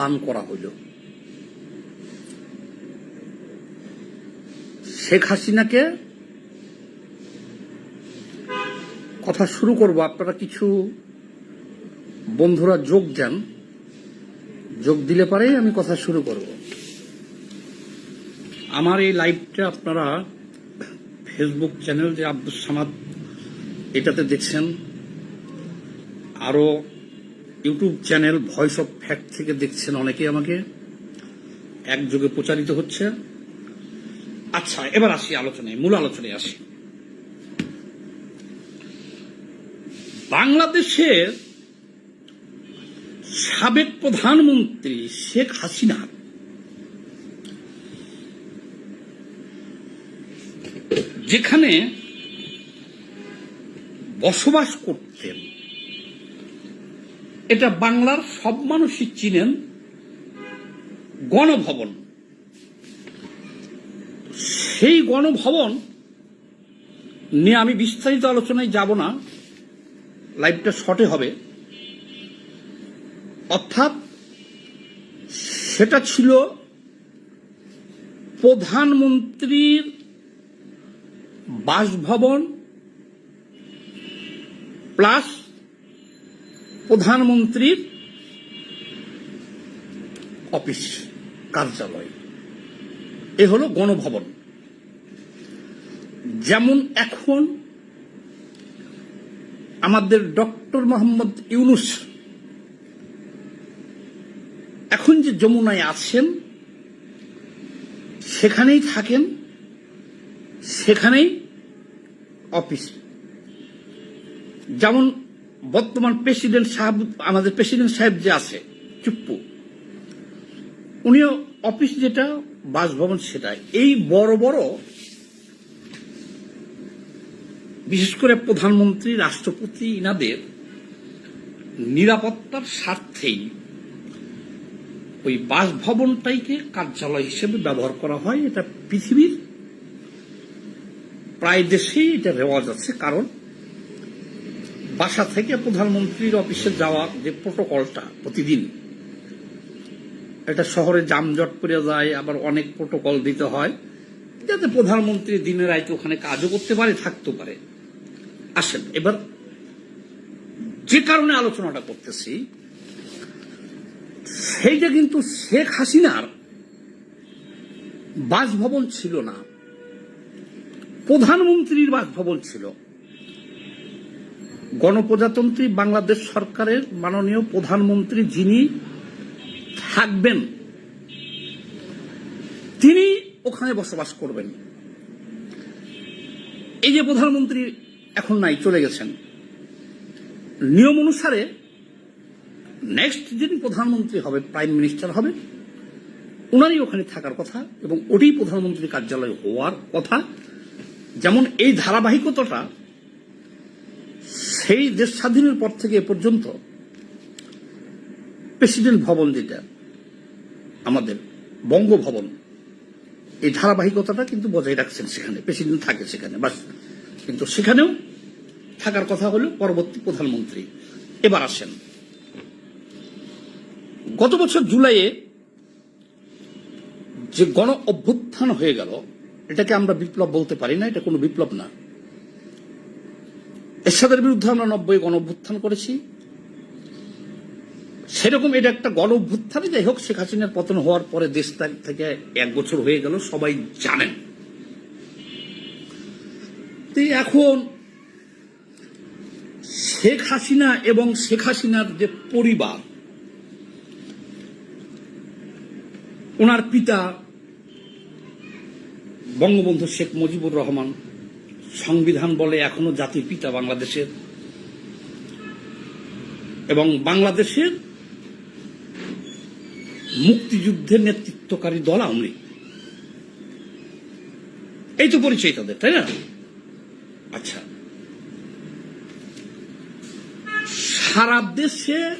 পান করা হইল। শেখ হাসিনাকে কথা শুরু করব। আপনারা কিছু বন্ধুরা যোগ দেন। যোগ দিলে পারেই আমি কথা শুরু করব। আমার এই লাইভটা আপনারা ফেসবুক চ্যানেল যে আব্দুল সামাদ এটাতে দেখছেন। আরও YouTube channel voice of fact থেকে দেখছেন অনেকেই আমাকে। একযোগে প্রচারিত হচ্ছে। আচ্ছা এবার আসি আলোচনায়, মূল আলোচনায় আসি। বাংলাদেশের সাবেক প্রধানমন্ত্রী শেখ হাসিনা যেখানে বসবাস করতেন। এটা বাংলার সব মানুষই চিনেন গণভবন। সেই গণভবন নিয়ে আমি বিস্তারিত আলোচনায় যাব না, লাইভটা শর্টে হবে। অর্থাৎ সেটা ছিল প্রধানমন্ত্রীর বাসভবন, প্লাস প্রধানমন্ত্রীর অফিস, কার্যালয়। এ হলো গণভবন। যেমন এখন আমাদের ডক্টর মোহাম্মদ ইউনুস এখন যে যমুনায় আছেন, সেখানেই থাকেন, সেখানেই অফিস। যেমন বর্তমান প্রেসিডেন্ট সাহেব, আমাদের প্রেসিডেন্ট সাহেব যে আছে, চুপ্পু, উনিও অফিস যেটা, বাসভবন সেটা, এই বড় বড়, বিশেষ করে প্রধানমন্ত্রী, রাষ্ট্রপতি ইনাদের নিরাপত্তার স্বার্থেই ওই বাসভবনটাইকে কার্যালয় হিসেবে ব্যবহার করা হয়। এটা পৃথিবীর প্রায় দেশেই এটা রেওয়াজ আছে। কারণ বাসা থেকে প্রধানমন্ত্রীর অফিসে যাওয়ার যে প্রোটোকলটা প্রতিদিন, এটা শহরে জামজট করে যায়, আবার অনেক প্রোটোকল দিতে হয়, যাতে প্রধানমন্ত্রী দিনের রাইতে ওখানে কাজও করতে পারে থাকতে পারে। আসেন, এবার যে কারণে আলোচনাটা করতেছি, সেইটা কিন্তু শেখ হাসিনার বাসভবন ছিল না। প্রধানমন্ত্রীর বাসভবন ছিল। গণপ্রজাতন্ত্রী বাংলাদেশ সরকারের মাননীয় প্রধানমন্ত্রী যিনি থাকবেন, তিনি ওখানে বসবাস করবেন। এই যে প্রধানমন্ত্রী এখন নাই, চলে গেছেন। নিয়ম অনুসারে নেক্সট যিনি প্রধানমন্ত্রী হবে প্রাইম মিনিস্টার হবে ওনারই ওখানে থাকার কথা এবং ওটি প্রধানমন্ত্রী কার্যালয় হওয়ার কথা। যেমন এই ধারাবাহিকতাটা সেই দেশ স্বাধীনের পর থেকে এ পর্যন্ত প্রেসিডেন্ট ভবন যেটা, আমাদের বঙ্গভবন, এই ধারাবাহিকতাটা কিন্তু বজায় রাখছেন সেখানে, প্রেসিডেন্ট থাকে সেখানে, বাস। কিন্তু সেখানেও থাকার কথা হলো পরবর্তী প্রধানমন্ত্রী। এবার আসেন। গত বছর জুলাইয়ে যে গণ অভ্যুত্থান হয়ে গেল, এটাকে আমরা বিপ্লব বলতে পারি না, এটা কোনো বিপ্লব না। এরশাদের বিরুদ্ধে আমরা নব্বই গণ অভ্যুত্থান করেছি। সেরকম এটা একটা গণ অভ্যুত্থানে যাই হোক, শেখ হাসিনার পতন হওয়ার পরে দেশ তারিখ থেকে এক বছর হয়ে গেল, সবাই জানেন। এখন শেখ হাসিনা এবং শেখ হাসিনার যে পরিবার, ওনার পিতা বঙ্গবন্ধু শেখ মুজিবুর রহমান সংবিধান বলে এখনও জাতির পিতা বাংলাদেশের। এবং বাংলাদেশের মুক্তিযুদ্ধের নেতৃত্বকারী দল আওয়ামী। এই তো পরিচয় তাদের, তাই না? আচ্ছা। সারা দেশে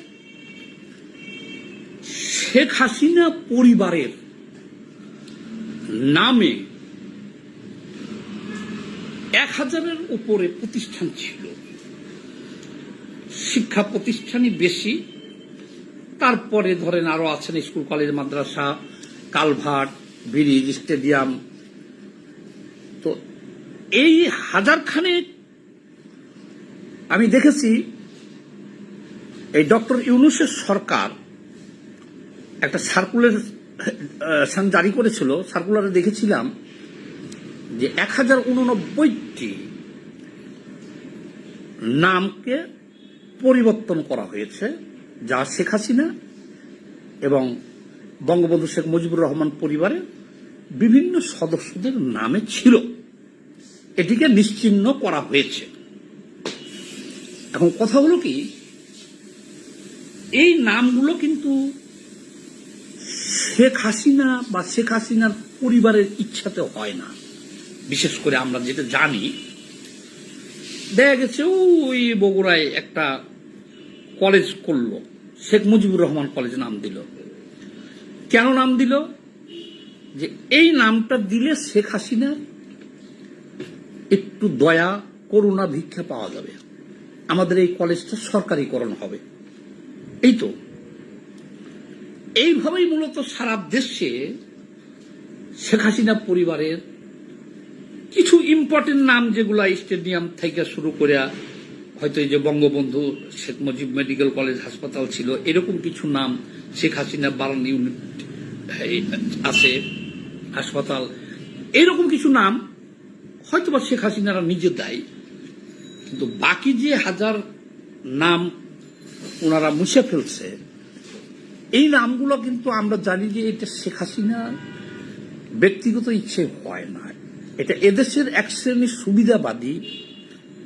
শেখ হাসিনা পরিবারের নামে এক হাজারের উপরে প্রতিষ্ঠান ছিল। শিক্ষা প্রতিষ্ঠানই বেশি। তারপরে ধরেন আরও আছেন স্কুল, কলেজ, মাদ্রাসা, কালভার্ট ব্রিজ স্টেডিয়াম। তো এই হাজারখানে আমি দেখেছি, এই ডক্টর ইউনুসের সরকার একটা সার্কুলার জারি করেছিল, সার্কুলারে দেখেছিলাম যে এক হাজার উননব্বইটি নামকে পরিবর্তন করা হয়েছে যা শেখ হাসিনা এবং বঙ্গবন্ধু শেখ মুজিবুর রহমান পরিবারের বিভিন্ন সদস্যদের নামে ছিল। এটিকে নিশ্চিহ্ন করা হয়েছে। এখন কথা হলো কি, এই নামগুলো কিন্তু শেখ হাসিনা বা শেখ হাসিনার পরিবারের ইচ্ছাতে হয় না। বিশেষ করে আমরা যেটা জানি, দেখা গেছে ওই বগুড়ায় একটা কলেজ করল, শেখ মুজিবুর রহমান কলেজ নাম দিল। কেন নাম দিল? যে এই নামটা দিলে শেখ হাসিনা একটু দয়া, করুণা, ভিক্ষা পাওয়া যাবে। আমাদের এই কলেজটা সরকারিকরণ হবে। এই তো। এইভাবেই মূলত সারা দেশে শেখ হাসিনা পরিবারের ইম্পর্টেন্ট নাম যেগুলো স্টেডিয়াম থেকে শুরু করে, হয়তো এই যে বঙ্গবন্ধু শেখ মুজিব মেডিকেল কলেজ হাসপাতাল ছিল, এরকম কিছু নাম শেখ হাসিনা বারান ইউনিট আছে, হাসপাতাল। এরকম কিছু নাম হয়তোবা শেখ হাসিনারা নিজে দেয়, কিন্তু বাকি যে হাজার নাম ওনারা মুছে ফেলছে, এই নামগুলো কিন্তু আমরা জানি যে এটা শেখ হাসিনা ব্যক্তিগত ইচ্ছে হয় না। এটা এদেশের এক শ্রেণির সুবিধাবাদী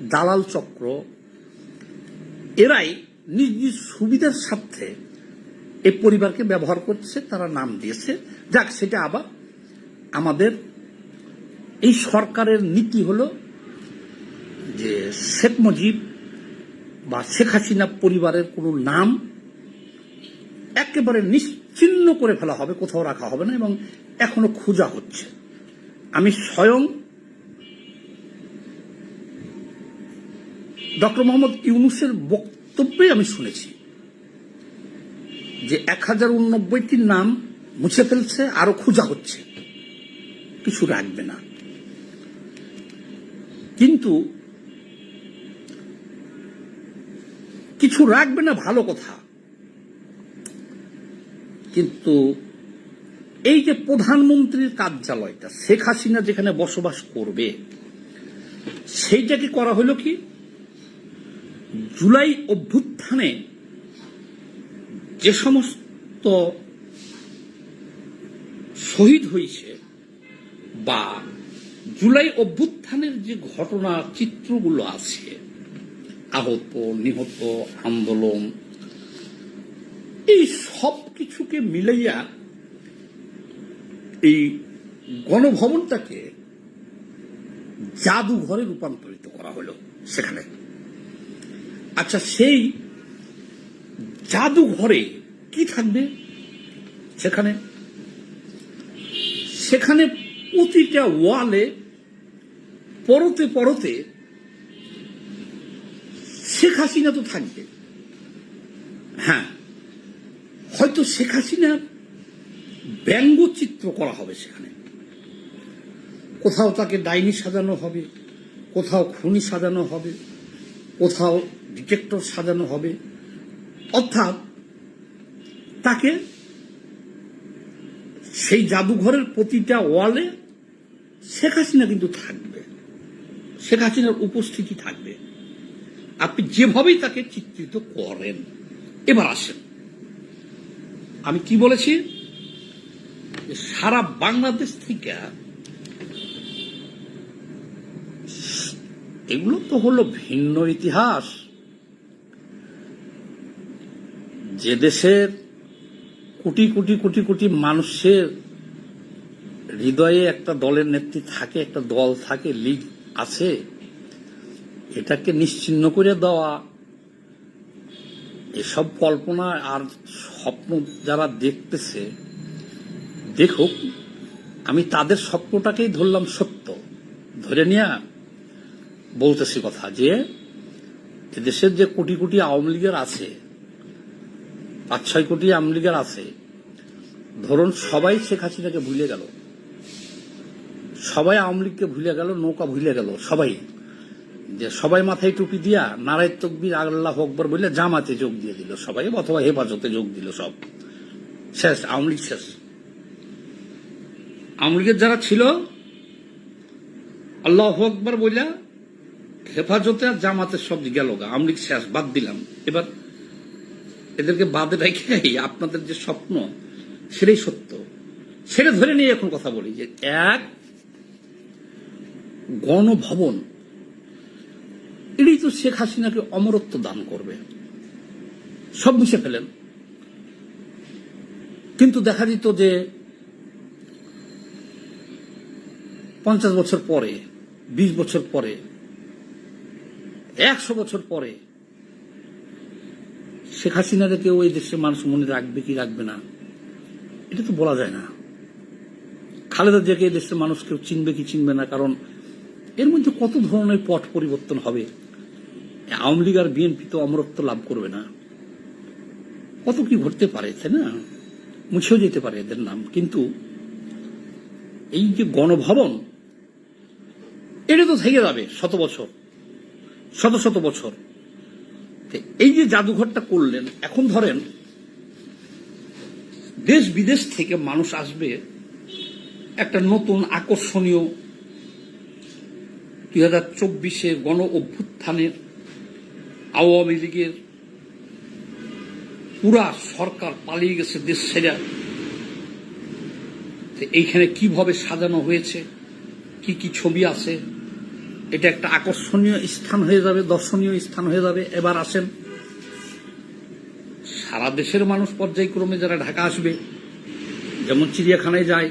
দালাল চক্র। এরাই নিজ নিজ সুবিধার স্বার্থে এই পরিবারকে ব্যবহার করছে, তারা নাম দিয়েছে। যাক, সেটা আবার আমাদের এই সরকারের নীতি হলো যে শেখ মুজিব বা শেখ হাসিনা পরিবারের কোনো নাম একেবারে নিশ্চিন্ন করে ফেলা হবে, কোথাও রাখা হবে না এবং এখনও খোঁজা হচ্ছে। আমি স্বয়ং ডক্টর মোহাম্মদ ইউনুসের বক্তব্যে আমি শুনেছি যে এক হাজার উননব্বইটির নাম মুছে ফেলছে, আরও খোঁজা হচ্ছে। কিছু রাখবে না। কিন্তু কিছু রাখবে না, ভালো কথা। কিন্তু এই যে প্রধানমন্ত্রীর কার্যালয়টা, শেখ হাসিনা যেখানে বসবাস করবে, সেইটাকে করা হলো কি? জুলাই অভ্যুত্থানে যে সমস্ত শহীদ হয়েছে বা জুলাই অভ্যুত্থানের যে ঘটনা চিত্রগুলো আছে, আহত, নিহত, আন্দোলন, এই সব কিছুকে মিলাইয়া এই গণভবনটাকে জাদুঘরে রূপান্তরিত করা হলো সেখানে। আচ্ছা সেই জাদুঘরে কি থাকবে সেখানে? সেখানে প্রতিটা ওয়ালে পরতে পরতে শেখ হাসিনা তো থাকবে। হ্যাঁ হয়তো শেখ হাসিনার ব্যঙ্গচিত্র করা হবে সেখানে। কোথাও তাকে ডাইনি সাজানো হবে, কোথাও খুনি সাজানো হবে, কোথাও ডিটেক্টর সাজানো হবে। অর্থাৎ তাকে সেই জাদুঘরের প্রতিটা ওয়ালে শেখ হাসিনা কিন্তু থাকবে। শেখ হাসিনার উপস্থিতি থাকবে। আপনি যেভাবেই তাকে চিত্রিত করেন। এবার আসেন। আমি কি বলেছি? সারা বাংলাদেশ থেকে এগুলো তো হলো ভিন্ন ইতিহাস। যে দেশের কোটি কোটি কোটি কোটি মানুষের হৃদয়ে একটা দলের নেত্রী থাকে, একটা দল থাকে, লিগ আছে, এটাকে নিশ্চিন্ন করে দেওয়া, এসব কল্পনা আর স্বপ্ন যারা দেখতেছে দেখুক, আমি তাদের স্বপ্নটাকেই ধরলাম সত্য। ধরে নিয়ে, বলতেছি কথা যে এদেশের যে কোটি কোটি আওয়ামী লীগের আছে, পাঁচ ছয় কোটি আমলিগের আছে, ধরুন সবাই শেখ হাসিনাকে ভুলে গেল। সবাই আওয়ামী লীগকে ভুলে গেল, নৌকা ভুলে গেল, সবাই। যে সবাই মাথায় টুপি দিয়া নারায় তকবির আল্লাহ আকবর বলে জামাতে যোগ দিয়ে দিল সবাই, অথবা হেফাজতে যোগ দিল সব। শেষ, আওয়ামী লীগ শেষ। আওয়ামী লীগের যারা ছিল, আল্লাহ আকবর বইলা, হেফাজতে আর জামাতে সব গেল গা। আওয়ামী লীগ শেষ, বাদ দিলাম। এবার এদেরকে বাদে রেখে আপনাদের যে স্বপ্ন, সেটাই সত্য। সেটা ধরে নিয়ে এখন কথা বলি যে, এক, গণভবন, এটাই তো শেখ হাসিনাকে অমরত্ব দান করবে। সব মুছে ফেলেন। কিন্তু দেখা যেত যে পঞ্চাশ বছর পরে, বিশ বছর পরে, একশো বছর পরে, শেখ হাসিনাকে কেউ এই দেশের মানুষ মনে রাখবে কি রাখবে না, এটা তো বলা যায় না। খালেদা জিয়াকে এই দেশের মানুষ কেউ চিনবে কি চিনবে না, কারণ এর মধ্যে কত ধরনের পট পরিবর্তন হবে? আওয়ামী লীগ আর বিএনপি তো অমরত্ব লাভ করবে না। কত কি ঘটতে পারে, তাই না? মুছেও যেতে পারে এদের নাম। কিন্তু এই যে গণভবন এটা তো থেকে যাবে, শত বছর। শত শত বছর। এই যে জাদুঘরটা করলেন, এখন ধরেন, দেশ বিদেশ থেকে মানুষ আসবে, একটা নতুন আকর্ষণীয় দুই হাজার চব্বিশে গণ অভ্যুত্থানের আওয়ামী লীগের পুরা সরকার পালিয়ে গেছে দেশ তো এইখানে কীভাবে সাজানো হয়েছে, কি কি ছবি আছে এটা একটা আকর্ষণীয় স্থান হয়ে যাবে, দর্শনীয় স্থান হয়ে যাবে। এবার আসেন, সারা দেশের মানুষ পর্যায়ক্রমে যারা ঢাকা আসবে, যেমন চিড়িয়াখানায় যায়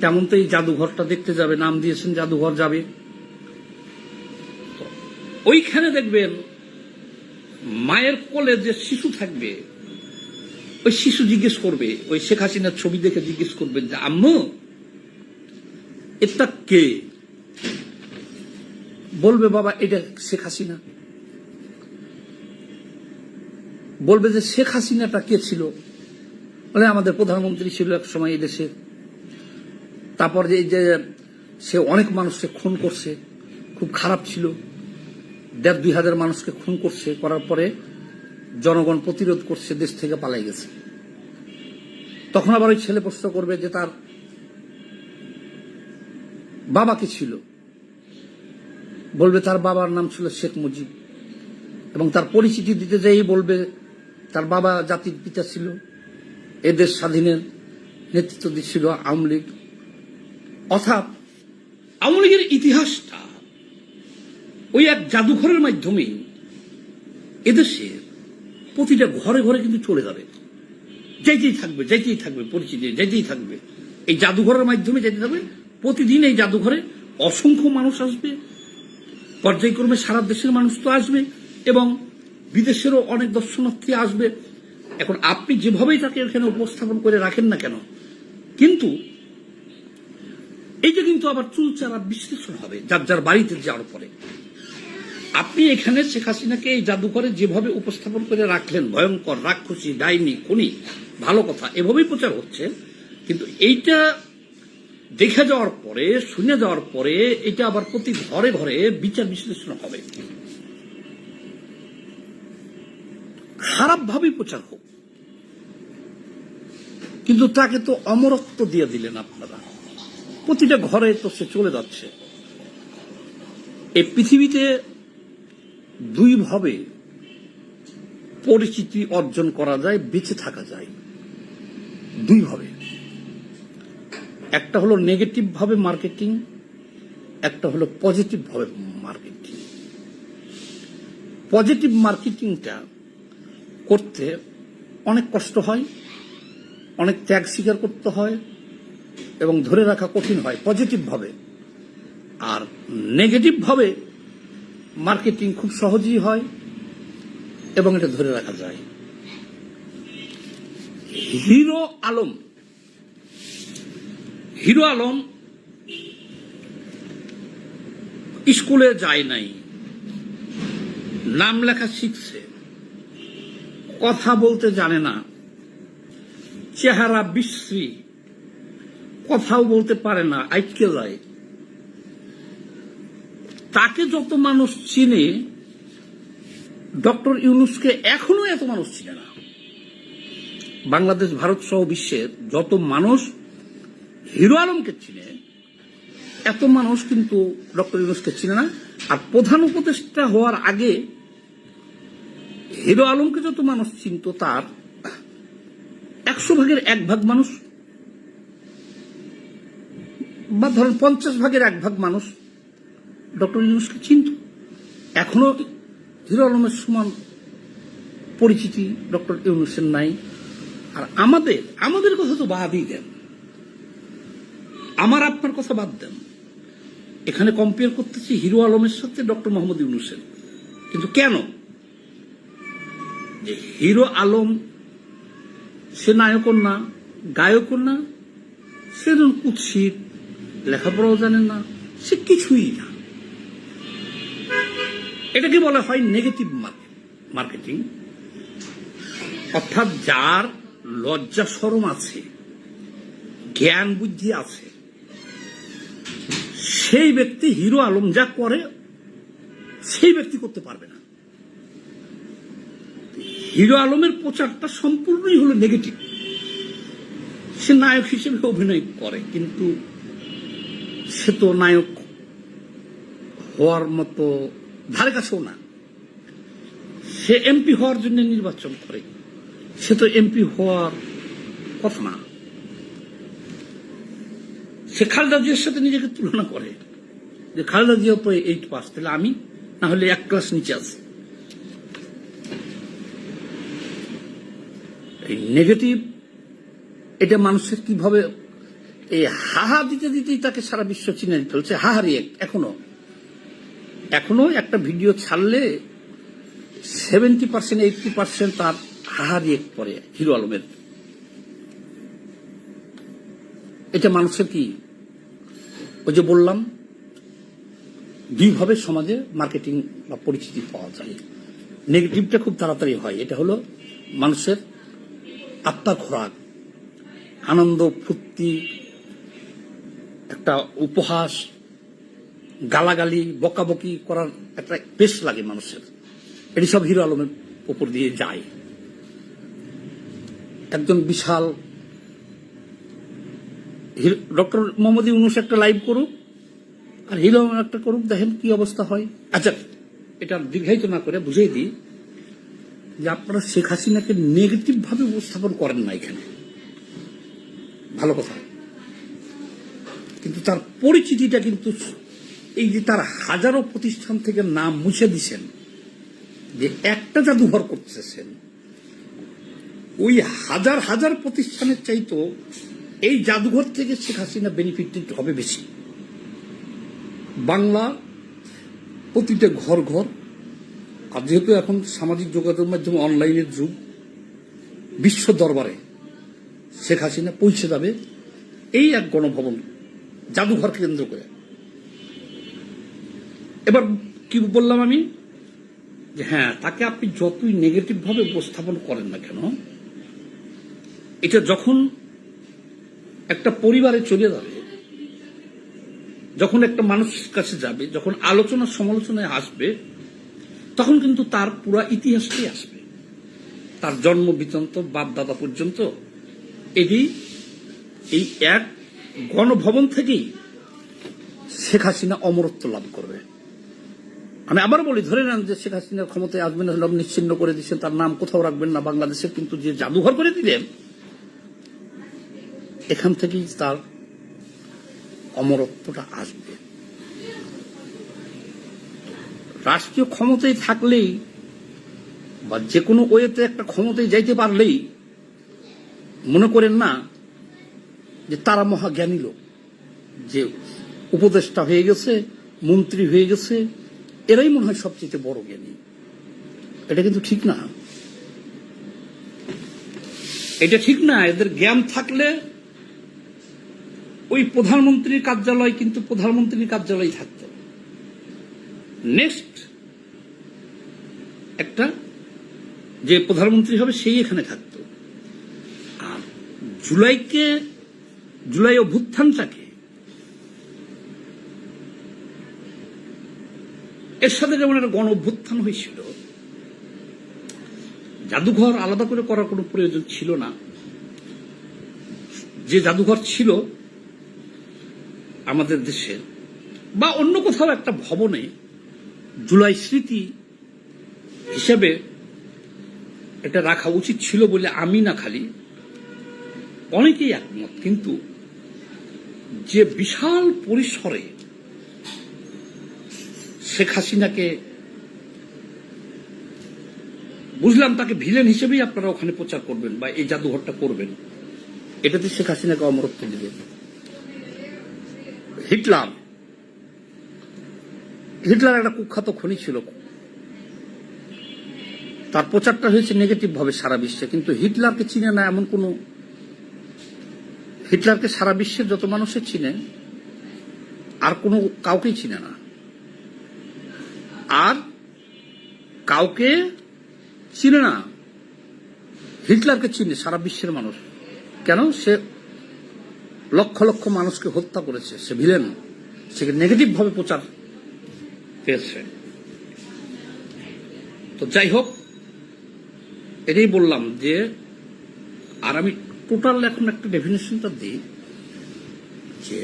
তেমন তো এই জাদুঘরটা দেখতে যাবে, নাম দিয়েছেন জাদুঘর যাবে। ওইখানে দেখবেন, মায়ের কোলে যে শিশু থাকবে, ওই শিশু জিজ্ঞেস করবে, ওই শেখ হাসিনার ছবি দেখে জিজ্ঞেস করবে যে, আম্মু, এটা কে? বলবে বাবা, এটা শেখ হাসিনা। বলবে যে শেখ হাসিনাটা কে ছিল? মানে আমাদের প্রধানমন্ত্রী ছিল এক সময় এই দেশে। তারপর যে যে সে অনেক মানুষকে খুন করছে, খুব খারাপ ছিল। দেড় দুই হাজার মানুষকে খুন করছে, করার পরে জনগণ প্রতিরোধ করছে, দেশ থেকে পালাই গেছে। তখন আবার ওই ছেলে প্রশ্ন করবে যে তার বাবা কি ছিল? বলবে তার বাবার নাম ছিল শেখ মুজিব। এবং তার পরিচিতি দিতে যেই বলবে, তার বাবা জাতির পিতা ছিল, এদের স্বাধীনের নেতৃত্ব দিচ্ছিল আওয়ামী লীগ। অর্থাৎ আওয়ামী লীগের ইতিহাসটা ওই এক জাদুঘরের মাধ্যমেই এদেশে প্রতিটা ঘরে ঘরে কিন্তু চলে যাবে। যাইতেই থাকবে যেতেই থাকবে পরিচিতি যাইতেই থাকবে। এই জাদুঘরের মাধ্যমে যেতে থাকবে প্রতিদিন এই জাদুঘরে অসংখ্য মানুষ আসবে পর্যায়ক্রমে সারা দেশের মানুষ তো আসবে এবং বিদেশেরও অনেক দর্শনার্থী আসবে। এখন আপনি যেভাবেই তাকে এখানে উপস্থাপন করে রাখেন না কেন, কিন্তু এইটা কিন্তু আবার চুলচারা বিশ্লেষণ হবে, যার যার বাড়িতে যাওয়ার পরে। আপনি এখানে শেখ হাসিনাকে এই জাদুঘরে যেভাবে উপস্থাপন করে রাখলেন, ভয়ঙ্কর রাক্ষসী, ডাইনি, খুনি, ভালো কথা, এভাবেই প্রচার হচ্ছে, কিন্তু এইটা দেখে যাওয়ার পরে, শুনে যাওয়ার পরে, এটা আবার প্রতি ঘরে ঘরে বিচার বিশ্লেষণ হবে। খারাপভাবেই প্রচার হোক। কিন্তু তাকে তো অমরত্ব দিয়ে দিলেন আপনারা। প্রতিটা ঘরে তো সে চলে যাচ্ছে। এই পৃথিবীতে দুইভাবে পরিচিতি অর্জন করা যায়, বেঁচে থাকা যায়। দুইভাবে একটা হলো নেগেটিভ ভাবে মার্কেটিং একটা হলো পজিটিভ ভাবে মার্কেটিং পজিটিভ মার্কেটিংটা করতে অনেক কষ্ট হয়, অনেক ত্যাগ স্বীকার করতে হয় এবং ধরে রাখা কঠিন হয় পজিটিভ ভাবে। আর নেগেটিভ ভাবে মার্কেটিং খুব সহজেই হয় এবং এটা ধরে রাখা যায়। হিরো আলম হিরো আলম স্কুলে যায় নাই, নাম লেখা শিখছে, কথা বলতে জানে না, চেহারা বিশ্রী, কথাও বলতে পারে না, আটকে যায়। তাকে যত মানুষ চিনে, ডক্টর ইউনুসকে এখনও এত মানুষ চিনে না। বাংলাদেশ, ভারত সহ বিশ্বের যত মানুষ হিরো আলমকে চিনে, এত মানুষ কিন্তু ডক্টর ইউনুসকে চিনে না। আর প্রধান উপদেষ্টা হওয়ার আগে হিরো আলমকে যত মানুষ চিনত, তার একশো ভাগের এক ভাগ মানুষ বা ধরেন পঞ্চাশ ভাগের এক ভাগ মানুষ ডক্টর ইউনুসকে চিনত। এখনও হিরো আলমের সমান পরিচিতি ডক্টর ইউনুসের নাই। আর আমাদের আমাদের কথা তো বাদই দেন। আমার আপনার কথা বাদ দেন। এখানে কম্পেয়ার করতেছি হিরো আলমের সাথে ডক্টর মোহাম্মদ ইউনুসের। কিন্তু কেন? যে হিরো আলম, সে নায়কও না গায়কও না, সে কুৎসিত, লেখাপড়াও জানেন না, সে কিছুই না। এটাকে বলা হয় নেগেটিভ মার্কেটিং অর্থাৎ যার লজ্জা সরম আছে, জ্ঞান বুদ্ধি আছে সেই ব্যক্তি হিরো আলম যা করে, সেই ব্যক্তি করতে পারবে না। হিরো আলমের প্রচারটা সম্পূর্ণই হলো নেগেটিভ সে নায়ক হিসেবে অভিনয় করে, কিন্তু সে তো নায়ক হওয়ার মতো ধারে কাছেও না। সে এমপি হওয়ার জন্য নির্বাচন করে। সে তো এমপি হওয়ার কথা না। সে খালেদা জিয়ার সাথে নিজেকে তুলনা করে। যে খালেদা জিয়া তো এইট পাস তাহলে আমি না হলে এক ক্লাস নিচে আছি। এই নেগেটিভ এটা মানুষের কীভাবে এই হাহা দিতে দিতেই তাকে সারা বিশ্ব চিনে ফেলছে হাহারি এখনও। এখনও একটা ভিডিও ছাড়লে সেভেন্টি পার্সেন্ট এইটটি পার্সেন্ট তার হাহারি এক পরে হিরো আলমের। এটা মানুষের কি ওই যে বললাম, দুইভাবে সমাজে মার্কেটিং বা পরিচিতি পাওয়া যায়। নেগেটিভটা খুব তাড়াতাড়ি হয়। এটা হলো মানুষের আত্মা খোরাক, আনন্দ, ফুর্তি, একটা উপহাস, গালাগালি, বকাবকি করার একটা বেশ লাগে মানুষের। এটি সব হিরো আলমের উপর দিয়ে যায়। একজন বিশাল ডক্টর মোহাম্মদ ইউনুস একটা লাইভ করুক, আর হিরো একটা করুক, দেখেন কি অবস্থা হয়। আচ্ছা এটা দীর্ঘায়িত না করে বুঝিয়ে দিই যে আপনারা শেখ হাসিনাকে নেগেটিভ ভাবে উপস্থাপন করেন না এখানে। ভালো কথা। কিন্তু তার পরিচিতিটা কিন্তু এই যে তার হাজারো প্রতিষ্ঠান থেকে নাম মুছে দিছেন, যে একটা জাদুঘর করতেছেন, ওই হাজার হাজার প্রতিষ্ঠানের চাইতো এই জাদুঘর থেকে শেখ হাসিনা বেনিফিট হবে বেশি। বাংলা প্রতিটা ঘর ঘর আর যেহেতু এখন সামাজিক যোগাযোগ মাধ্যমে অনলাইনের যুগ, বিশ্ব দরবারে শেখ হাসিনা পৌঁছে যাবে এই এক গণভবন জাদুঘর কেন্দ্র করে। এবার কি বললাম আমি? যে হ্যাঁ তাকে আপনি যতই নেগেটিভ ভাবে উপস্থাপন করেন না কেন, এটা যখন একটা পরিবারে চলে যাবে, যখন একটা মানুষের কাছে যাবে, যখন আলোচনা সমালোচনায় আসবে, তখন কিন্তু তার পুরা ইতিহাসটাই আসবে। তার জন্ম বৃত্তান্ত, বাপ দাদা পর্যন্ত, এটি এই এক গণভবন থেকেই শেখ হাসিনা অমরত্ব লাভ করবে। আমি আবার বলি, ধরে নেন যে শেখ হাসিনার ক্ষমতায় আসবেন নিশ্চিন্ন করে দিচ্ছেন, তার নাম কোথাও রাখবেন না, বাংলাদেশের কিন্তু যে জাদুঘর করে দিলেন এখান থেকেই তার অমরত্বটা আসবে। রাষ্ট্রীয় ক্ষমতায় থাকলেই বা যে কোনো ওয়েতে একটা ক্ষমতায় যাইতে পারলেই মনে করেন না যে তারা মহাজ্ঞানী লোক, যে উপদেষ্টা হয়ে গেছে, মন্ত্রী হয়ে গেছে, এরাই মনে হয় সবচেয়ে বড় জ্ঞানী। এটা কিন্তু ঠিক না। এটা ঠিক না, এদের জ্ঞান থাকলে ওই প্রধানমন্ত্রীর কার্যালয় কিন্তু প্রধানমন্ত্রীর কার্যালয় থাকত। নেক্সট একটা যে প্রধানমন্ত্রী হবে সেই এখানে থাকতো। আর জুলাইকে, জুলাই অভ্যুত্থানটাকে এর সাথে যেমন একটা গণ অভ্যুত্থান হয়েছিল, জাদুঘর আলাদা করে করার কোনো প্রয়োজন ছিল না। যে জাদুঘর ছিল আমাদের দেশে বা অন্য কোথাও একটা ভবনে জুলাই স্মৃতি হিসেবে এটা রাখা উচিত ছিল বলে আমি না খালি, অনেকেই একমত। কিন্তু যে বিশাল পরিসরে শেখ হাসিনাকে বুঝলাম তাকে ভিলেন হিসেবেই আপনারা ওখানে প্রচার করবেন বা এই জাদুঘরটা করবেন, এটাতে শেখ হাসিনাকে অমরত্ব দেবেন। হিটলার। হিটলার একটা কুখ্যাত খনি ছিল। তার প্রচারটা হয়েছে নেগেটিভ ভাবে সারা বিশ্বে, কিন্তু হিটলারকে চিনে না এমন কোন হিটলারকে সারা বিশ্বের যত মানুষের চিনে, আর কোনো কাউকেই চিনে না। আর কাউকে চিনে না। হিটলারকে চিনে সারা বিশ্বের মানুষ। কেন? সে লক্ষ লক্ষ মানুষকে হত্যা করেছে, সে ভিলেন সে নেগেটিভ ভাবে প্রচার পেয়েছে। তো যাই হোক, এটাই বললাম যে, আর আমি টোটাল এখন একটা ডেফিনেশনটা দিই, যে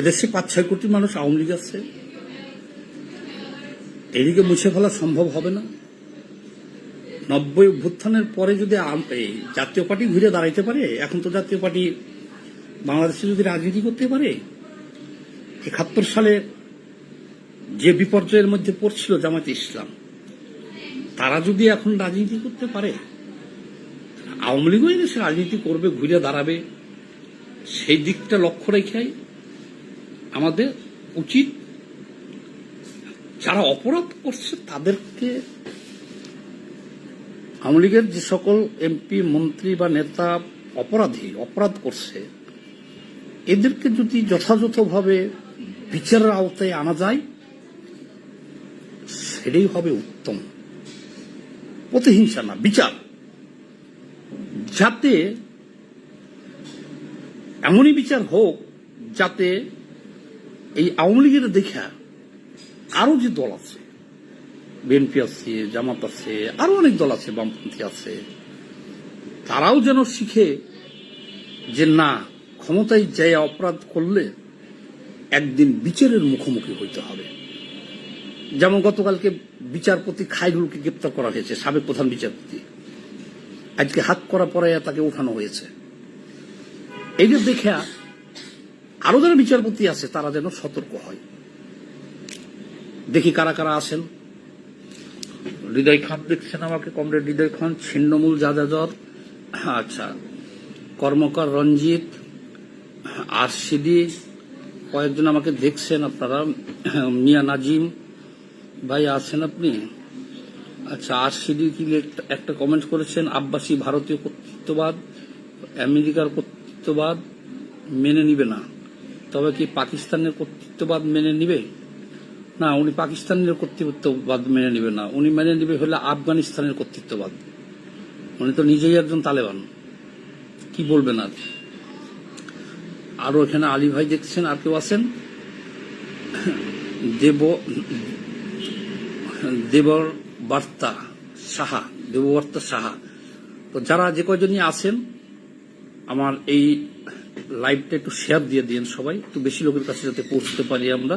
এদেশে পাঁচ, ছয় কোটি মানুষ আওয়ামী লীগ আছে। এদিকে মুছে ফেলা সম্ভব হবে না। নব্বই অভ্যুত্থানের পরে যদি জাতীয় পার্টি ঘুরে দাঁড়াইতে পারে, এখন তো জাতীয় পার্টি বাংলাদেশে যদি রাজনীতি করতে পারে, একাত্তর সালে যে বিপর্যয়ের মধ্যে পড়ছিল জামাত ইসলাম, তারা যদি এখন রাজনীতি করতে পারে, আওয়ামী লীগও এদেশে রাজনীতি করবে, ঘুরে দাঁড়াবে, সেই দিকটা লক্ষ্য রেখেই আমাদের উচিত যারা অপরাধ করছে তাদেরকে আওয়ামী লীগের যে সকল এমপি, মন্ত্রী বা নেতা অপরাধী অপরাধ করছে, এদেরকে যদি যথাযথভাবে বিচারের আওতায় আনা যায়, সেটাই হবে উত্তম। প্রতিহিংসা না, বিচার। যাতে এমনই বিচার হোক যাতে এই আওয়ামী লীগের দেখা আরও যে দল আছে বিএনপি আছে, জামাত আছে, আরও অনেক দল আছে, বামপন্থী আছে। তারাও যেন শিখে যে না, ক্ষমতায় যায় অপরাধ করলে একদিন বিচারের মুখোমুখি হইতে হবে। যেমন গতকালকে বিচারপতি খাইরুলকে গ্রেপ্তার করা হয়েছে, সাবেক প্রধান বিচারপতি। আজকে হাত করা পরে তাকে উঠানো হয়েছে। এই যে দেখে আরও যারা বিচারপতি আছে, তারা যেন সতর্ক হয়। দেখি কারা কারা আছেন। হৃদয় খান দেখছেন আমাকে? কমরেড হৃদয় খান, ছিন্নমূল যাদাজর আচ্ছা কর্মকার রঞ্জিত, আর আরশিদি কয়েকজন আমাকে দেখছেন আপনারা। মিয়া নাজিম, ভাই আছেন আপনি? আচ্ছা আরশিদি কি একটা- একটা কমেন্ট করেছেন, আব্বাসী ভারতীয় কর্তৃত্ববাদ, আমেরিকার কর্তৃত্ববাদ মেনে নিবে না। তবে কি পাকিস্তানের কর্তৃত্ববাদ মেনে নিবে? না, উনি পাকিস্তানের কর্তৃত্ববাদ মেনে নিবে না। উনি মেনে নিবে হলে আফগানিস্তানের কর্তৃত্ববাদ। উনি তো নিজেই একজন তালেবান। কি বলবেন আর? আরও এখানে আলী ভাই দেখছেন, আর কেউ আছেন? দেব, দেবর বার্তা সাহা দেববার্তা সাহা। তো যারা যে কয়জনই আছেন, আমার এই লাইভটা একটু শেয়ার দিয়ে দিন সবাই। একটু বেশি লোকের কাছে যাতে পৌঁছতে পারি আমরা।